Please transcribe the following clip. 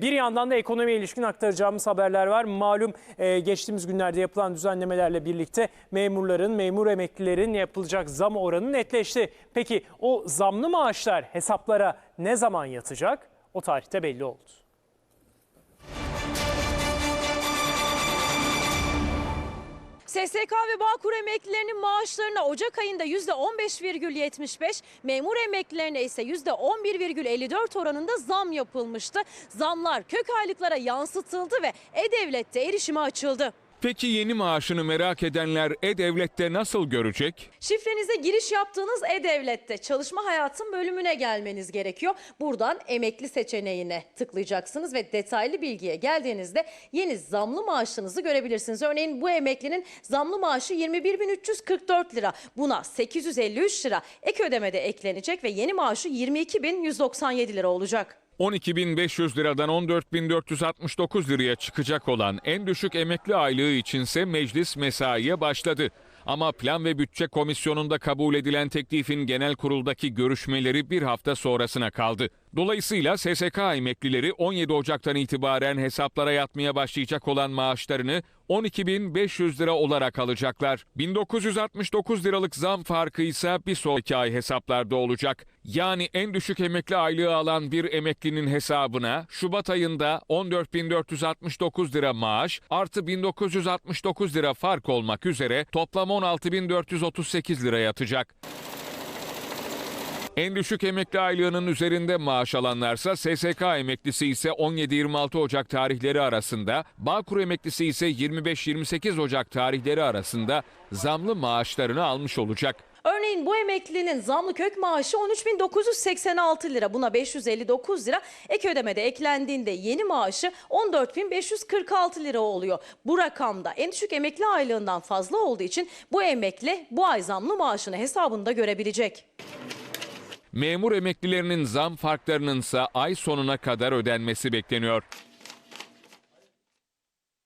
Bir yandan da ekonomiye ilişkin aktaracağımız haberler var. Malum e, geçtiğimiz günlerde yapılan düzenlemelerle birlikte memurların, memur emeklilerin yapılacak zam oranı netleşti. Peki o zamlı maaşlar hesaplara ne zaman yatacak? O tarihte belli oldu. SSK ve Bağkur emeklilerinin maaşlarına Ocak ayında %15,75, memur emeklilerine ise %11,54 oranında zam yapılmıştı. Zamlar kök aylıklara yansıtıldı ve E-Devlet'te erişime açıldı. Peki yeni maaşını merak edenler E-Devlet'te nasıl görecek? Şifrenize giriş yaptığınız E-Devlet'te çalışma hayatın bölümüne gelmeniz gerekiyor. Buradan emekli seçeneğine tıklayacaksınız ve detaylı bilgiye geldiğinizde yeni zamlı maaşınızı görebilirsiniz. Örneğin bu emeklinin zamlı maaşı 21.344 lira. Buna 853 lira ek ödemede eklenecek ve yeni maaşı 22.197 lira olacak. 12.500 liradan 14.469 liraya çıkacak olan en düşük emekli aylığı içinse meclis mesaiye başladı. Ama Plan ve Bütçe Komisyonu'nda kabul edilen teklifin genel kuruldaki görüşmeleri bir hafta sonrasına kaldı. Dolayısıyla SSK emeklileri 17 Ocak'tan itibaren hesaplara yatmaya başlayacak olan maaşlarını 12.500 lira olarak alacaklar. 1969 liralık zam farkı ise bir sonraki ay hesaplarda olacak. Yani en düşük emekli aylığı alan bir emeklinin hesabına Şubat ayında 14.469 lira maaş artı 1969 lira fark olmak üzere toplam 16.438 lira yatacak. En düşük emekli aylığının üzerinde maaş alanlarsa SSK emeklisi ise 17-26 Ocak tarihleri arasında, Bağkur emeklisi ise 25-28 Ocak tarihleri arasında zamlı maaşlarını almış olacak. Örneğin bu emeklinin zamlı kök maaşı 13.986 lira. Buna 559 lira ek ödemede eklendiğinde yeni maaşı 14.546 lira oluyor. Bu rakamda en düşük emekli aylığından fazla olduğu için bu emekli bu ay zamlı maaşını hesabında görebilecek. Memur emeklilerinin zam farklarının ise ay sonuna kadar ödenmesi bekleniyor.